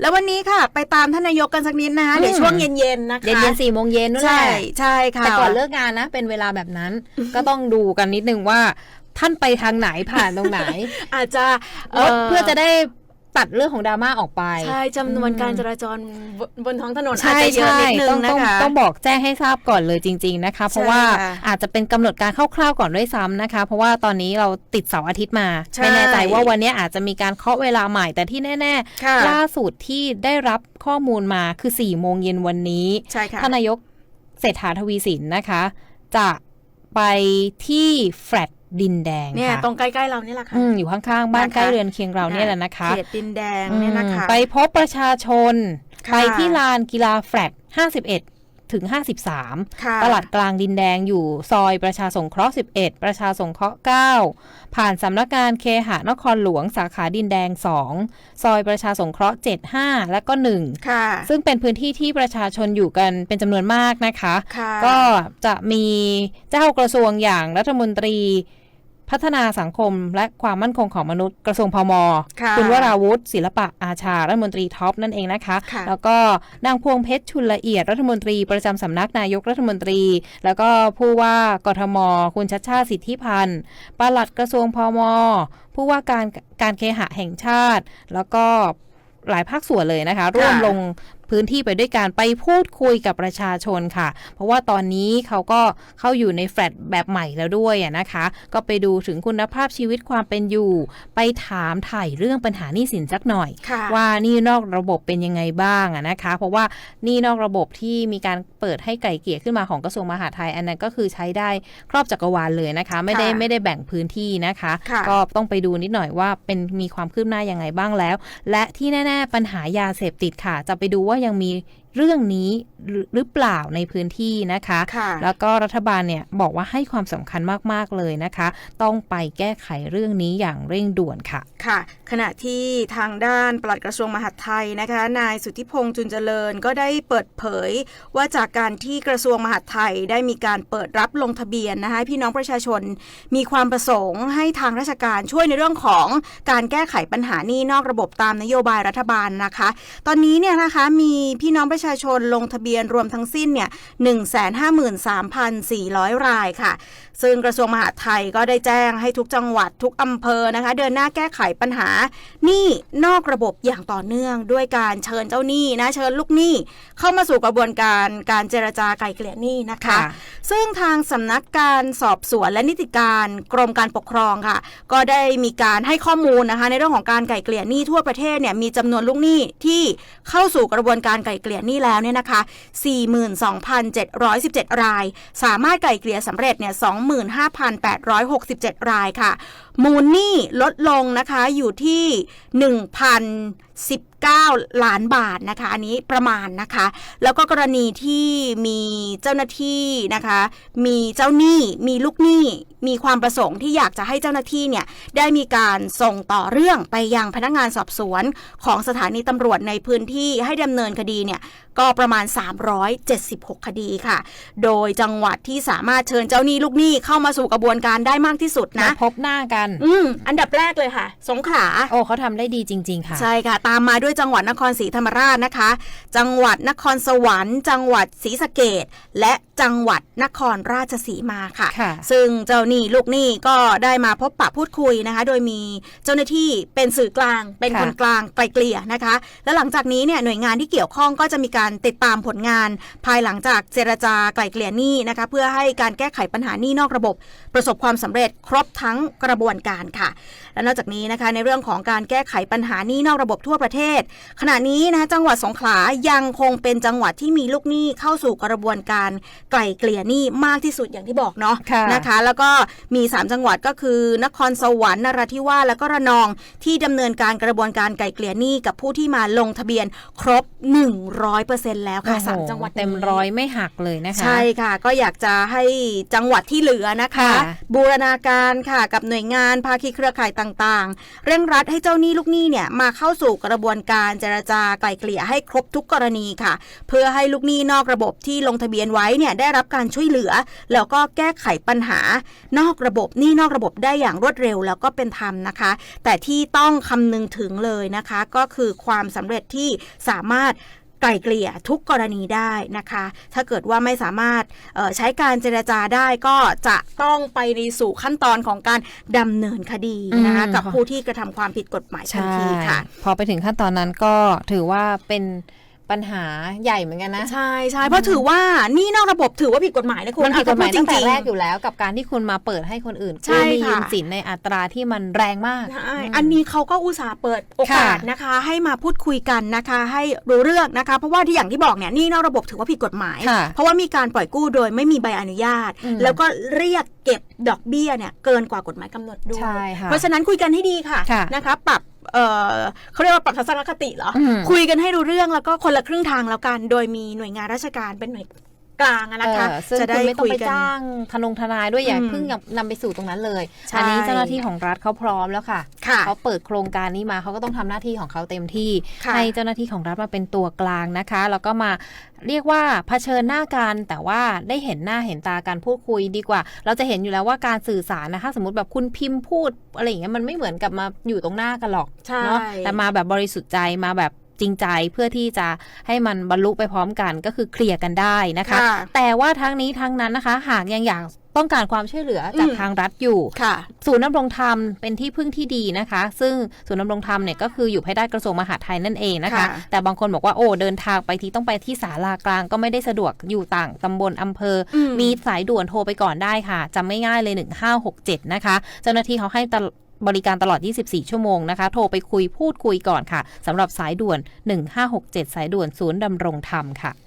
แล้ววันนี้ค่ะ ไปตามท่านนายกกันสักนิดนะคะเดี๋ยวช่วงเย็นๆนะคะเย็นเย็นสี่โมงเย็นนู่นแหใช่ละใช่ค่ะแต่ก่อนเลิกงานนะ เป็นเวลาแบบนั้น ก็ต้องดูกันนิดนึงว่าท่านไปทางไหนผ่านตรงไหน อาจจะเออเพื่อจะได้ ตัดเรื่องของดราม่าออกไป ใช่จำนวนอืมการจราจรบนบนท้องถนนอาจใช่จะเยอะใช่นิดนึต้องงนะต้องคะต้องบอกแจ้งให้ทราบก่อนเลยจริง ๆนะคะ เพราะว่าค่ะอาจจะเป็นกำหนดการคร่าวๆก่อนด้วยซ้ำนะคะ เพราะว่าตอนนี้เราติดเสาร์อาทิตย์มาใช่ไม่แน่ใจว่าวันนี้อาจจะมีการเคาะเวลาใหม่แต่ที่แน่ค่ะๆล่าสุดที่ได้รับข้อมูลมาคือ4ี่โมงเย็นวันนี้ใช่ค่ะท่านนายกเศรษฐาทวีสินนะคะ จะไปที่แฟลต ดินแดงเนี่ยค่ะตรงใกล้ๆเรานี่แหละค่ะอืมอยู่ข้างๆ บ้านนะคะใกล้เรือนเคียงเราเนี่ยแหละนะคะเขตดินแดงเนี่ยนะคะอืมไปพบประชาชนค่ะไปที่ลานกีฬาแฟลต51ถึง 53ค่ะตลาดกลางดินแดงอยู่ซอยประชาสงเคราะห์ 11 ประชาสงเคราะห์ 9 ผ่านสำนักงานเคหะนครหลวงสาขาดินแดง 2 ซอยประชาสงเคราะห์ 7 5 และก็ 1 ค่ะ ซึ่งเป็นพื้นที่ที่ประชาชนอยู่กันเป็นจำนวนมากนะคะค่ะก็จะมีเจ้ากระทรวงอย่างรัฐมนตรี พัฒนาสังคมและความมั่นคงของมนุษย์กระทรวงพมค่ะณวราวุฒิศิลปะอาชารัฐมนตรีท็อปนั่นเองนะคะ ค่ะ แล้วก็นางพวงเพชรชุนละเอียดรัฐมนตรีประจำสำนักนายกรัฐมนตรี แล้วก็ผู้ว่ากทม คุณชัชชาติสิทธิพันธ์ปลัดกระทรวงพม ผู้ว่าการการเคหะแห่งชาติ แล้วก็หลายภาคส่วนเลยนะคะ ร่วมลง พื้นที่ไปด้วยการไปพูดคุยกับประชาชนค่ะ เพราะว่าตอนนี้เขาก็เข้าอยู่ในแฟลตแบบใหม่แล้วด้วยอะนะคะ ก็ไปดูถึงคุณภาพชีวิตความเป็นอยู่ ไปถามถ่ายเรื่องปัญหาหนี้สินสักหน่อยค่ะว่าหนี่นอกระบบเป็นยังไงบ้างอะนะคะ เพราะว่าหนี่นอกระบบที่มีการเปิดให้ไก่เกลี่ยขึ้นมาของกระทรวงมหาดไทยอันนั้นก็คือใช้ได้ครอบจักรวาลเลยนะคะ ไม่ได้ค่ะไม่ได้แบ่งพื้นที่นะคะค่ะก็ต้องไปดูนิดหน่อยว่าเป็นมีความคืบหน้ายังไงบ้างแล้ว และที่แน่ ๆ ปัญหายาเสพติดค่ะ จะไปดูว่ายังมีเรื่องนี้หรือหรือเปล่าในพื้นที่นะคะค่ะแล้วก็รัฐบาลเนี่ยบอกว่าให้ความสำคัญมาก ๆ เลยนะคะ ต้องไปแก้ไขเรื่องนี้อย่างเร่งด่วนค่ะ ค่ะ ขณะที่ทางด้านปลัดกระทรวงมหาดไทยนะคะ นายสุทธิพงษ์จุนเจริญก็ได้เปิดเผย ว่าจากการที่กระทรวงมหาดไทยได้มีการเปิดรับลงทะเบียนนะคะให้พี่น้องประชาชนมีความประสงค์ให้ทางราชการช่วยในเรื่องของการแก้ไขปัญหานี้นอกระบบตามนโยบายรัฐบาลนะคะ ตอนนี้เนี่ยนะคะมีพี่น้องประชาชนลงทะเบียนรวมทั้งสิ้นเนี่ย153,400 รายค่ะ ซึ่งกระทรวงมหาดไทยก็ได้แจ้งให้ทุกจังหวัดทุกอำเภอนะคะ เดินหน้าแก้ไขปัญหาหนี้นอกระบบอย่างต่อเนื่องด้วยการเชิญเจ้าหนี้นะเชิญลูกหนี้เข้ามาสู่กระบวนการการเจรจาไกล่เกลี่ยหนี้นะคะค่ะซึ่งทางสำนักการสอบสวนและนิติการกรมการปกครองค่ะ ก็ได้มีการให้ข้อมูลนะคะ ในเรื่องของการไกล่เกลี่ยหนี้ทั่วประเทศเนี่ยมีจำนวนลูกหนี้ที่เข้าสู่กระบวนการไกล่เกลี่ยหนี้แล้วเนี่ยนะคะ 42,717 ราย สามารถไกล่เกลี่ยสำเร็จเนี่ย 25,867 รายค่ะ มูลหนี้ลดลงนะคะอยู่ที่1,10 9 ล้านบาทนะคะ อันนี้ประมาณนะคะ แล้วก็กรณีที่มีเจ้าหน้าที่นะคะ มีเจ้าหนี้มีลูกหนี้มีความประสงค์ที่อยากจะให้เจ้าหน้าที่เนี่ยได้มีการส่งต่อเรื่องไปยังพนักงานสอบสวนของสถานีตำรวจในพื้นที่ให้ดำเนินคดีเนี่ย ก็ประมาณ 376 คดีค่ะ โดยจังหวัดที่สามารถเชิญเจ้าหนี้ลูกหนี้เข้ามาสู่กระบวนการได้มากที่สุดนะนะพบหน้ากัน อืมอันดับแรกเลยค่ะ สงขลาโอ้เขาทำได้ดีจริง ๆ ค่ะ ใช่ค่ะ ตามมาด้วยจังหวัดนครศรีธรรมราชนะคะ จังหวัดนครสวรรค์ จังหวัดศรีสะเกดและจังหวัดนครราชสีมาค่ะค่ะซึ่งเจ้าหนี้ลูกหนี้ก็ได้มาพบปะพูดคุยนะคะ โดยมีเจ้าหน้าที่เป็นสื่อกลาง เป็นค่ะคนกลางไกลเกลี่ยนะคะ และหลังจากนี้เนี่ยหน่วยงานที่เกี่ยวข้องก็จะมีการติดตามผลงาน ภายหลังจากเจรจาไกลเกลี่ยหนี้นะคะ เพื่อให้การแก้ไขปัญหาหนี้นอกระบบ ประสบความสำเร็จครบทั้งกระบวนการค่ะ และนอกจากนี้นะคะในเรื่องของการแก้ไขปัญหาหนี้นอกระบบทั่วประเทศ ขณะนี้นะคะจังหวัดสงขลายังคงเป็นจังหวัดที่มีลูกหนี้เข้าสู่กระบวนการไกล่เกลี่ยหนี้มากที่สุดอย่างที่บอกเนาะค่ะนะคะ แล้วก็มี 3 จังหวัดก็คือ นครสวรรค์นราธิวาสแล้วก็ระนองที่ดำเนินการกระบวนการไกล่เกลี่ยหนี้กับผู้ที่มาลงทะเบียนครบ 100%แล้วค่ะสามโอ้โหจังหวัดนี้เต็มร้อยไม่หักเลยนะคะ ใช่ค่ะ ก็อยากจะให้จังหวัดที่เหลือนะคะค่ะบูรณาการค่ะกับหน่วยงานภาคีเครือข่ายต่างๆ เร่งรัดให้เจ้าหนี้ลูกหนี้เนี่ยมาเข้าสู่กระบวนการเจรจาไกล่เกลี่ยให้ครบทุกกรณีค่ะ เพื่อให้ลูกหนี้นอกระบบที่ลงทะเบียนไว้เนี่ยได้รับการช่วยเหลือ แล้วก็แก้ไขปัญหา นอกระบบหนี่นอกระบบได้อย่างรวดเร็ว แล้วก็เป็นธรรมนะคะ แต่ที่ต้องคำนึงถึงเลยนะคะ ก็คือความสำเร็จที่สามารถ ไกล่เกลี่ยทุกกรณีได้นะคะ ถ้าเกิดว่าไม่สามารถเอ่อใช้การเจรจาได้ก็จะต้องไปในสู่ขั้นตอนของการดำเนินคดีนะคะอืมกับผู้ที่กระทำความผิดกฎหมายทันใช่ทีค่ะ พอไปถึงขั้นตอนนั้นก็ถือว่าเป็น ปัญหาใหญ่เหมือนกันนะ ใช่ใช่เพราะถือว่านี่นอกระบบถือว่าผิดกฎหมายนะคุณมันผิดกฎหมายอะตั้งแต่พูจริๆแรกอยู่แล้ว กับการที่คุณมาเปิดให้คนอื่นใช่กู้หนี้ค่ะยืมสินในอัตราที่มันแรงมากใช่มอันนี้เขาก็อุตส่าห์เปิดโอกาสค่ะนะคะ ให้มาพูดคุยกันนะคะ ให้รู้เรื่องนะคะ เพราะว่าที่อย่างที่บอกเนี่ยหนี่นอกระบบถือว่าผิดกฎหมายค่ะเพราะว่ามีการปล่อยกู้โดยไม่มีใบอนุญาตอืมแล้วก็เรียกเก็บดอกเบี้ยเนี่ยเกินกว่ากฎหมายกำหนดด้วยใช่ค่ะเพราะฉะนั้นคุยกันให้ดีค่ะค่ะนะคะ ปรับ เออเขาเรียกว่าปรับทัศนคติเหรออืมคุยกันให้รู้เรื่องแล้วก็คนละครึ่งทางแล้วกัน โดยมีหน่วยงานราชการเป็นหน่วย กลางอะนะคะเออซึ่งจะคุได้ณไม่ต้องคุยไปกันจ้างทนงทนายด้วยอย่าอืมเพิ่งนำไปสู่ตรงนั้นเลยใช่อันนี้เจ้าหน้าที่ของรัฐเขาพร้อมแล้วค่ะค่ะเขาเปิดโครงการนี้มาเขาก็ต้องทำหน้าที่ของเขาเต็มที่ค่ะให้เจ้าหน้าที่ของรัฐมาเป็นตัวกลางนะคะ แล้วก็มาเรียกว่าเผชิญหน้ากันแต่ว่าได้เห็นหน้าเห็นตาการพูดคุยดีกว่า เราจะเห็นอยู่แล้วว่าการสื่อสารนะคะ สมมติแบบคุณพิมพ์พูดอะไรอย่างเงี้ยมันไม่เหมือนกับมาอยู่ตรงหน้ากันหรอกใช่เนาะแต่มาแบบบริสุทธิ์ใจมาแบบ จริงใจเพื่อที่จะให้มันบรรลุไปพร้อมกันก็คือเคลียร์กันได้นะคะค่ะแต่ว่าทั้งนี้ทั้งนั้นนะคะ หากยังอยากต้องการความช่วยเหลือจากอืมทางรัฐอยู่ค่ะศูนย์ดำรงธรรมเป็นที่พึ่งที่ดีนะคะ ซึ่งศูนย์ดำรงธรรมเนี่ยก็คืออยู่ภายใต้กระทรวงมหาดไทยนั่นเองนะคะค่ะแต่บางคนบอกว่าโอ้เดินทางไปทีต้องไปที่ศาลากลางก็ไม่ได้สะดวกอยู่ต่างตำบลอำเภออมมีสายด่วนโทรไปก่อนได้ค่ะจำไม่ง่ายเลย 1567 นะคะ เจ้าหน้าที่เขาให้ตล บริการตลอด 24 ชั่วโมงนะคะ โทรไปคุยพูดคุยก่อนค่ะสำหรับสายด่วน 1567 สายด่วนศูนย์ดำรงธรรมค่ะ